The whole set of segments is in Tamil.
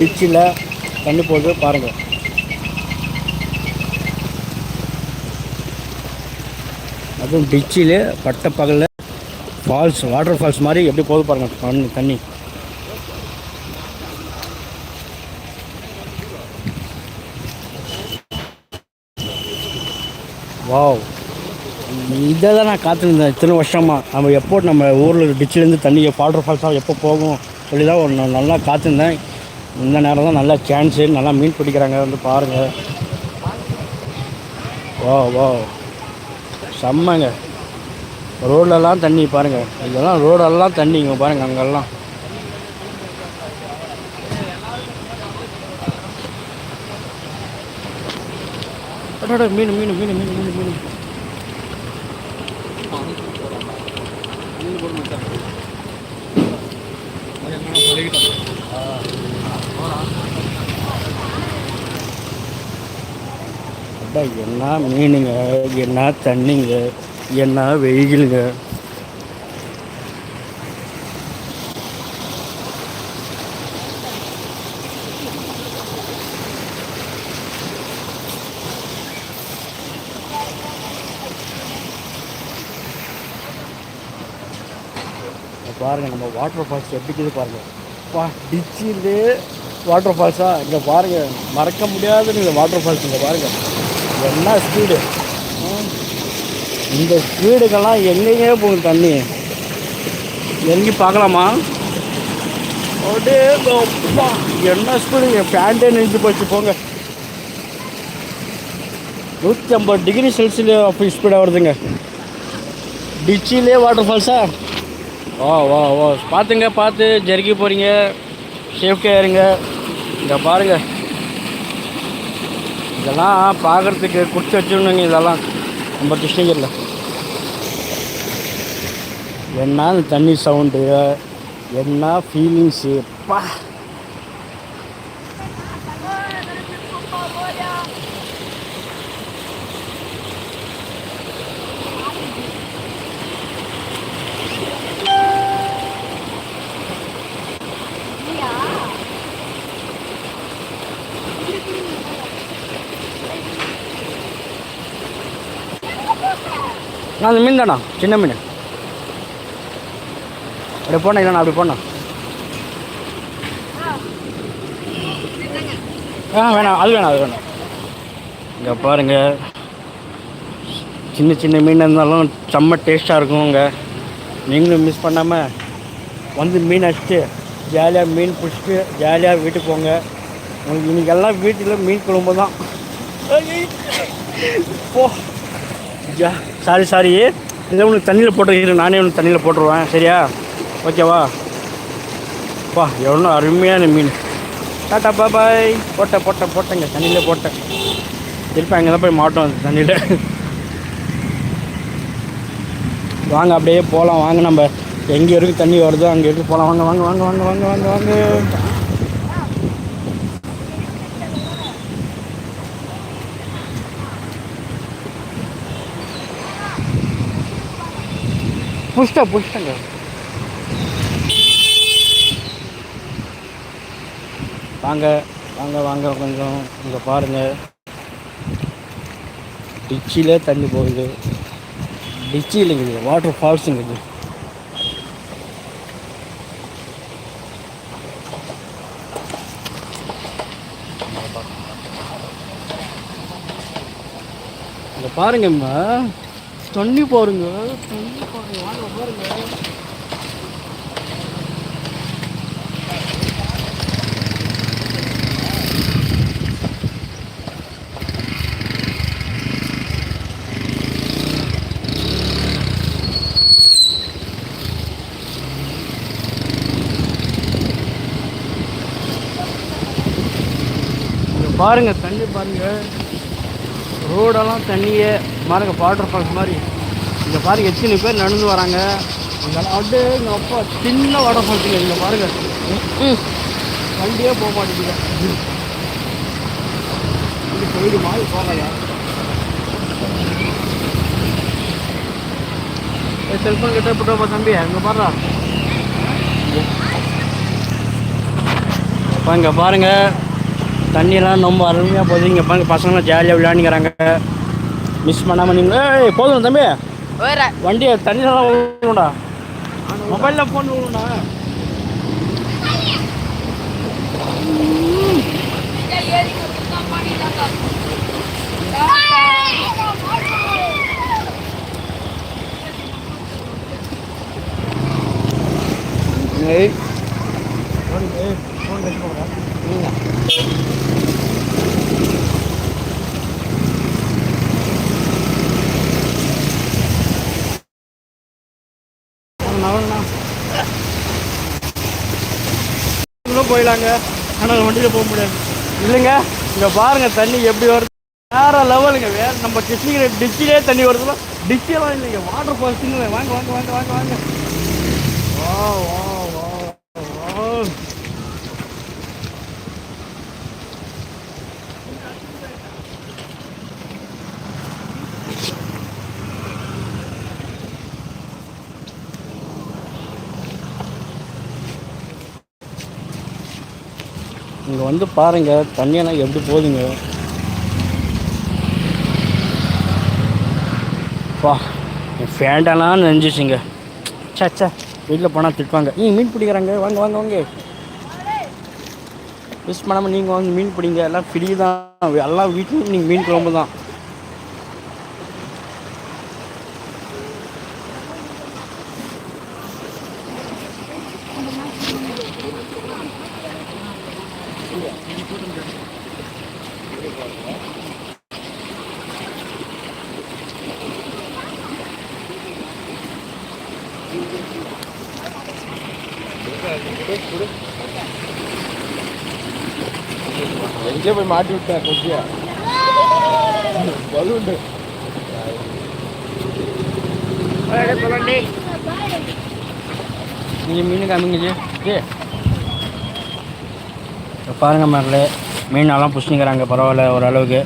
பிச்சில் தண்ணி போட்டு பாருங்கள் அதுவும் டிச்சில் பட்ட பகலில் ஃபால்ஸ் வாட்டர் ஃபால்ஸ் மாதிரி எப்படி போகுது பாருங்கள் தண்ணி தண்ணி. வாவ். இதை தான் நான் காத்திருந்தேன் இத்தனை வருஷமாக நம்ம எப்போ நம்ம ஊரில் டிச்சிலேருந்து தண்ணி வாட்டர் ஃபால்ஸாக எப்போ போகும் சொல்லி தான் ஒரு நல்லா காத்திருந்தேன். இந்த நேரம் தான் நல்லா சான்ஸு நல்லா மீன் பிடிக்கிறாங்க. வந்து பாருங்கள் ஓ ஓ செம்மங்க. ரோட்லலாம் தண்ணி பாருங்கள் இதெல்லாம் ரோடெல்லாம் தண்ணி இங்கே பாருங்கள் அங்கெல்லாம் மீன் மீன் மீன் மீன் மீன் மீன். மீன் அப்பா என்ன மீனுங்க? என்ன தண்ணிங்க? என்ன வெயிலுங்க? பாருங்க நம்ம வாட்டர் ஃபால்ஸ் எப்படி இருக்குது பாருங்க. பா டிச்சிலே வாட்டர் ஃபால்ஸா இங்கே பாருங்கள் மறக்க முடியாத இந்த வாட்டர் ஃபால்ஸ் இங்கே பாருங்கள் என்ன ஸ்பீடு இந்த ஸ்பீடுக்கெல்லாம் எங்கெங்கே போகுது தண்ணி. எங்கேயும் பார்க்கலாமா? அப்படியே என்ன ஸ்பீடு என் பேண்டே நின்று போச்சு. போங்க. நூற்றி ஐம்பது டிகிரி செல்சியஸ் அப்போ ஸ்பீடாக வருதுங்க. டிச்சிலே வாட்டர் ஃபால்ஸா வா வா வா. பார்த்துங்க பார்த்து. ஜெருக்கி போகிறீங்க சேஃப்டியாக இருங்க. இங்கே பாருங்க. இதெல்லாம் பார்க்குறதுக்கு கொடுத்து வச்சுருந்தோங்க இதெல்லாம். நம்ம கிருஷ்ணகிரியில் என்ன இந்த தண்ணி சவுண்டு என்ன ஃபீலிங்ஸு பா. அந்த மீன் தானா சின்ன மீன். அப்படி போனேன் இல்லைண்ணா அப்படி போனேன் ஆ வேணாம் அது வேணாம் அது வேணாம். இங்கே பாருங்க. சின்ன சின்ன மீன் இருந்தாலும் செம்ம டேஸ்ட்டாக இருக்கும் இங்கே நீங்களும் மிஸ் பண்ணாமல் வந்து மீன் அடிச்சுட்டு ஜாலியாக மீன் பிடிச்சிட்டு ஜாலியாக வீட்டுக்கு போங்க. உங்களுக்கு இன்றைக்கெல்லாம் வீட்டில் மீன் குழம்பு தான் போ. ஜா சாரி சாரி இதை உனக்கு தண்ணியில் போட்டு நானே உனக்கு தண்ணியில் போட்டுருவேன் சரியா? ஓகேவா பா எவ்வளோ அருமையான மீன். டாட்டா பா பாய் போட்டேன் போட்டேன் போட்டேங்க தண்ணியில் போட்டேன் திருப்பி அங்கே தான் போய் மாட்டோம் அந்த தண்ணியில். வாங்க அப்படியே போகலாம் வாங்க நம்ம எங்கே வரைக்கும் தண்ணி வருதோ அங்கே வரைக்கும் போகலாம் வாங்க வாங்க வாங்க வாங்க வாங்க வாங்க வாங்க. புஷ்டா புஷ்டங்க வாங்க வாங்க வாங்க கொஞ்சம் இங்கே பாருங்கள் டிச்சிலே தண்ணி போகுது. டிச்சி இல்லைங்க வாட்டர் ஃபால்ஸுங்க இங்கே பாருங்கம்மா தண்ணி பாருங்க. தண்ணி பாருங்க வாங்க பாருங்க பாருங்க தண்ணி பாருங்க. ரோடெல்லாம் தண்ணியே. பாருங்க வாட்டர் ஃபால்ஸ் மாதிரி. இங்கே பாருங்க எத்தனை பேர் நடந்து வராங்க. இங்கெல்லாம் அப்படியே எங்கள் அப்பா சின்ன வாட்டர் ஃபால்ஸுங்க இங்கே பாருங்க. வண்டியே போக மாட்டேங்குது. இது சைடு மாதிரி போகலையா செல்ஃபோன் கிட்ட போட்டோப்பா தம்பி அங்கே பாடுறா இப்போ இங்கே பாருங்கள் தண்ணியெல்லாம் ரொம்ப அருமையாக போகுது. இங்கே பாருங்க பசங்களாம் ஜாலியாக விளையாண்டுக்கிறாங்க மிஸ் பண்ணாமல் நீங்கள் ஏய் போதும் தம்பி. வேற வண்டியை தண்ணியெல்லாம் விழுணும்டா மொபைலில் ஃபோன் விழுணும்டா ஏய் ஏய் ஃபோன் கட்டி போடுறா இன்னும் போயிடலாங்க. ஆனால் வண்டியில் போக முடியாது. இல்லைங்க இங்கே பாருங்கள் தண்ணி எப்படி வருது. வேற லெவலுங்க. வேறு நம்ம கிருஷ்ணகிரி டிச்சிலே தண்ணி வருதுல. டிச்செல்லாம் இல்லைங்க. வாட்டர் ஃபால்ஸுங்க வாங்க வாங்க வாங்க வாங்க வாங்க. வா வா வா இங்கே வந்து பாருங்க தண்ணியெல்லாம் எப்படி போகுதுங்க. வா என் ஃபேண்டெல்லாம் நெஞ்சிச்சுங்க. சச்சா வெளியில் வீட்டில் போனால் திட்டுவாங்க. நீங்கள் மீன் பிடிக்கிறாங்க. வாங்க வாங்க வாங்க. மிஸ் பண்ணாமல் நீங்கள் வாங்க மீன் பிடிங்க. எல்லாம் ஃப்ரீ தான். எல்லாம் வீட்லையும் நீங்கள் மீன் குழம்பு தான். எங்கே போய் மாட்டி விட்டேன் கொட்டியா பலூண்டு. நீங்கள் மீன் காமிங்க ஜி. பாருங்க மரல மீன் எல்லாம் புஷ்ணிக்கிறாங்க பரவாயில்ல ஓரளவுக்கு.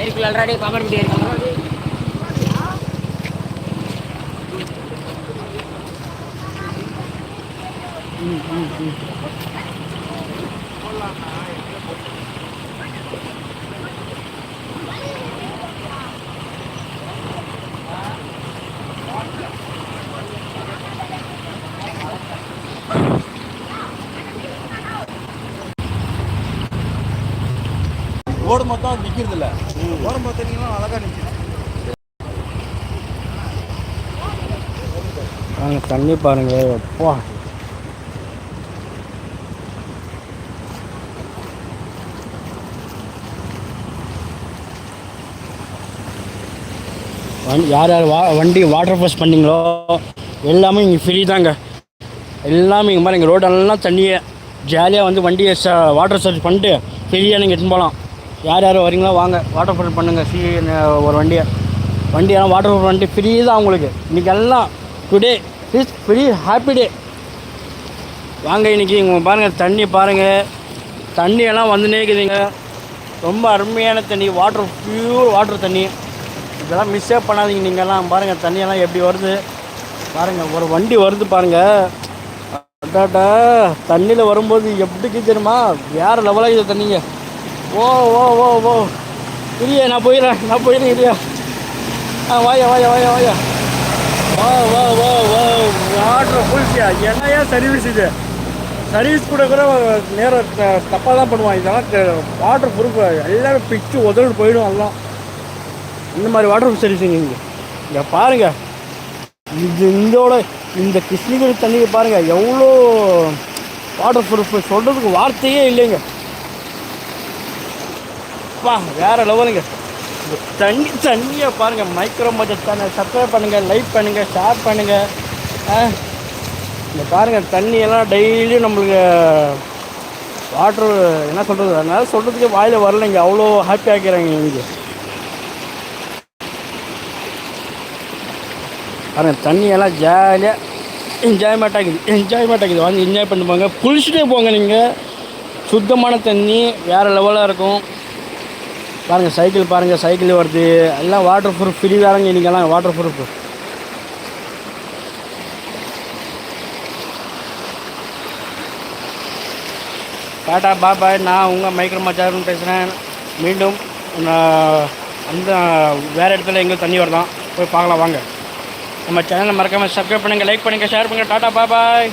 ஏரிக்குள்ள ஆல்ரெடி பாம்பன் ஓடும் மொத்தம் நிற்கிறது இல்லை ஓடும் பார்த்தீங்கன்னா அழகாக நிற்கிது வாங்க தண்ணி பாருங்க எப்பா. யார் யார் வா வண்டி வாட்டர் பாஸ் பண்ணிங்களோ எல்லாமே இங்கே ஃப்ரீ தாங்க. எல்லாமே இங்கே மாதிரி இங்கே ரோடெல்லாம் தண்ணியே ஜாலியாக வந்து வண்டியை ச வாட்டர் சர்ச் பண்ணிட்டு ஃப்ரீயாக நீங்கள் எடுத்துன்னு போகலாம் யார் யார் வரீங்களோ வாங்க வாட்டர் ஃபால் பண்ணுங்கள் ஃப்ரீ ஒரு வண்டியை. வண்டியெல்லாம் வாட்டர் ஃபுல் பண்ணிட்டு ஃப்ரீ தான் உங்களுக்கு. இன்றைக்கி எல்லாம் today is free happy day வாங்க இன்னைக்கு இங்கே பாருங்கள் தண்ணி பாருங்கள் தண்ணியெல்லாம் வந்துனே இருக்குதுங்க ரொம்ப அருமையான தண்ணி வாட்டர் ப்யூர் வாட்டர் தண்ணி. இதெல்லாம் மிஸ்ஸே பண்ணாதீங்க. நீங்கள்லாம் பாருங்கள் தண்ணியெல்லாம் எப்படி வருது. பாருங்கள் ஒரு வண்டி வருது பாருங்கள் அடாடா தண்ணியில் வரும்போது எப்படி கீச்சருமா வேறு லெவலாக இது தண்ணிங்க. ஓ ஓ ஓ ஓ. இல்லையே நான் போயிடுறேன். நான் போயிடுறேன் இல்லையா ஆ வாயா வாயா வாயா வாயா. வா வா வா வா. வாட்ரு ஃபுல்ஸியா என்னையா சர்வீஸ் இது? சர்வீஸ் கூட கூட நேரம் தப்பாக தான் பண்ணுவான். இதெல்லாம் வாட்ரு ப்ரூஃப் எல்லோரும் பிச்சு உதவிட்டு போயிடும் எல்லாம் இந்த மாதிரி வாட்டர் ஃபெசிலிட்டிங்க இங்கே இங்கே. பாருங்கள் இது இதோட இந்த கிருஷ்ணகிரி தண்ணியை பாருங்கள் எவ்வளோ வாட்டர் ப்ரூஃப் சொல்கிறதுக்கு வார்த்தையே இல்லைங்க. வா வேறு லெவலுங்க இந்த தண்ணி தண்ணியை பாருங்கள் மைக்ரோ மஜெட் சேனல் சப்ஸ்கிரைப் பண்ணுங்கள் லைக் பண்ணுங்கள் ஷேர் பண்ணுங்கள் இந்த பாருங்கள் தண்ணியெல்லாம் டெய்லியும் நம்மளுக்கு வாட்ரு என்ன சொல்கிறது அதனால் சொல்கிறதுக்கு வாயில் வரலைங்க. அவ்வளோ ஹாப்பி ஆக்கிறாங்க இங்கே. பாருங்கள் தண்ணியெல்லாம் ஜாலியாக என்ஜாய்மெண்ட் ஆகுது என்ஜாய்மெண்ட் ஆகுது வந்து என்ஜாய் பண்ணி போங்க. குளிச்சுட்டே போங்க நீங்கள் சுத்தமான தண்ணி வேறு லெவலாக இருக்கும். பாருங்கள் சைக்கிள் பாருங்கள் சைக்கிள் வருது. எல்லாம் வாட்டர் ப்ரூஃப் ஃப்ரீ வேறங்க இன்றைக்கெல்லாம் வாட்டர் ப்ரூஃப் டாட்டா பாபாய் நான் உங்கள் மைக்ரோமாச்சாருன்னு பேசுகிறேன் மீண்டும் அந்த வேறு இடத்துல எங்கே தண்ணி வருதான் போய் பார்க்கலாம் வாங்க. நம்ம சேனலை மறக்காமல் சப்ஸ்கிரைப் பண்ணுங்கள் லைக் பண்ணுங்கள் ஷேர் பண்ணுங்கள் டாட்டா பாபாய்